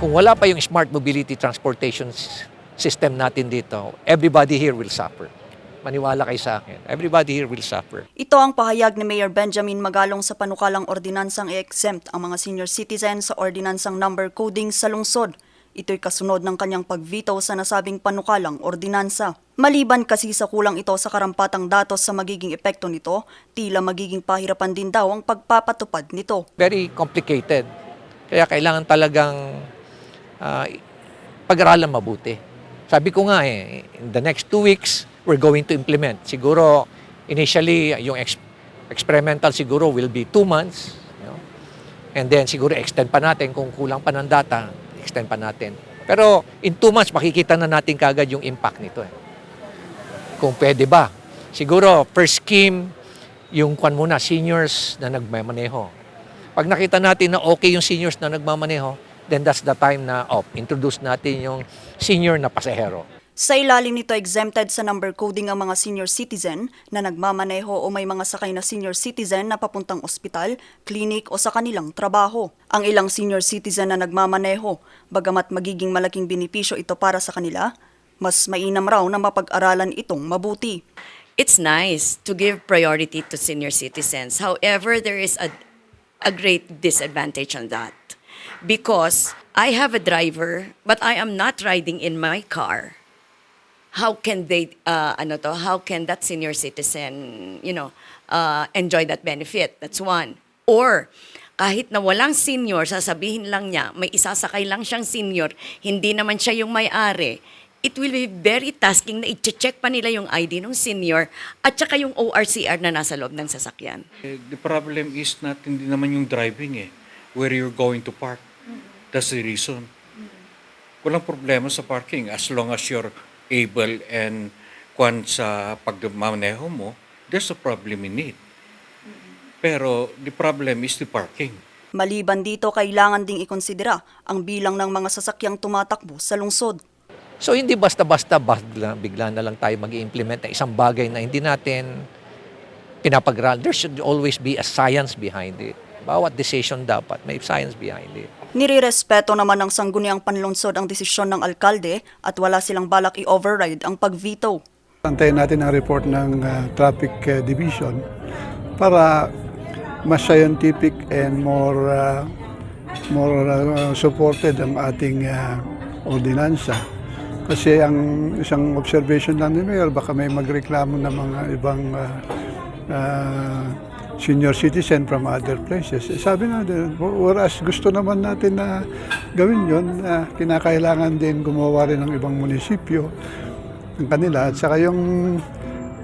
kung wala pa yung smart mobility transportation system natin dito, everybody here will suffer. Maniwala kay sa akin. Everybody here will suffer. Ito ang pahayag ni Mayor Benjamin Magalong sa panukalang ordinansang i-exempt ang mga senior citizen sa ordinansang number coding sa lungsod. Ito'y kasunod ng kanyang pagvito sa nasabing panukalang ordinansa. Maliban kasi sa kulang ito sa karampatang datos sa magiging epekto nito, tila magiging pahirapan din daw ang pagpapatupad nito. Very complicated. Kaya kailangan talagang ah, pag-aralan mabuti. Sabi ko nga eh, in the next two weeks, we're going to implement. Siguro, initially, yung ex- experimental siguro will be two months. you know. And then siguro extend pa natin kung kulang pa ng data, extend pa natin. Pero in two months, makikita na natin kagad yung impact nito. Eh. Kung pwede ba. Siguro, first scheme, yung kwan muna, seniors na nagmamaneho. Pag nakita natin na okay yung seniors na nagmamaneho, then that's the time na oh, introduce natin yung senior na pasahero. Sa ilalim nito exempted sa number coding ang mga senior citizen na nagmamaneho o may mga sakay na senior citizen na papuntang ospital, klinik o sa kanilang trabaho. Ang ilang senior citizen na nagmamaneho, bagamat magiging malaking benepisyo ito para sa kanila, mas mainam raw na mapag-aralan itong mabuti. it's nice to give priority to senior citizens. However, there is a, a great disadvantage on that because I have a driver, but I am not riding in my car. How can they, uh, ano to, how can that senior citizen, you know, uh, enjoy that benefit? That's one. Or, kahit na walang senior, sasabihin lang niya, may isasakay lang siyang senior, hindi naman siya yung may-ari, it will be very tasking na i-check pa nila yung ID ng senior at saka yung ORCR na nasa loob ng sasakyan. Eh, The problem is not hindi naman yung driving eh, where you're going to park. That's the reason. Walang problema sa parking as long as you're able and kwan sa pagmamaneho mo, there's a problem in it. Pero the problem is the parking. Maliban dito, kailangan ding ikonsidera ang bilang ng mga sasakyang tumatakbo sa lungsod. So hindi basta-basta bigla, bigla na lang tayo mag implement ng isang bagay na hindi natin pinapag There should always be a science behind it. Bawat decision dapat may science behind it. Nirirespeto naman ng sangguniang panlungsod ang desisyon ng alkalde at wala silang balak i-override ang pag-veto. Antayin natin ang report ng uh, Traffic uh, Division para mas scientific and more uh, more uh, supported ang ating uh, ordinansa. Kasi ang isang observation lang ni Mayor, baka may magreklamo ng mga ibang uh, uh, senior citizen from other places. Eh, Sabi natin, whereas gusto naman natin na gawin yon, uh, kinakailangan din gumawa rin ng ibang munisipyo ng kanila. At saka yung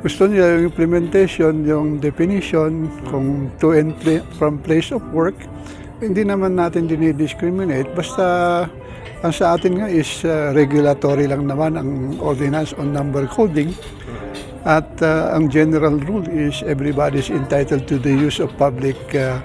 gusto nila yung implementation, yung definition kung to and pla- from place of work, hindi naman natin dinidiscriminate. Basta ang sa atin nga is uh, regulatory lang naman ang ordinance on number coding. At uh, ang general rule is everybody is entitled to the use of public uh,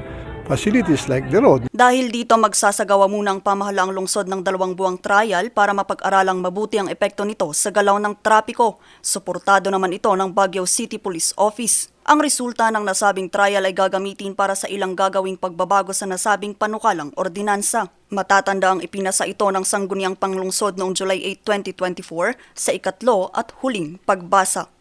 facilities like the road. Dahil dito magsasagawa muna ang pamahalaang lungsod ng dalawang buwang trial para mapag-aralang mabuti ang epekto nito sa galaw ng trapiko. Suportado naman ito ng Baguio City Police Office. Ang resulta ng nasabing trial ay gagamitin para sa ilang gagawing pagbabago sa nasabing panukalang ordinansa. Matatanda ang ipinasa ito ng Sangguniang Panglungsod noong July 8, 2024 sa ikatlo at huling pagbasa.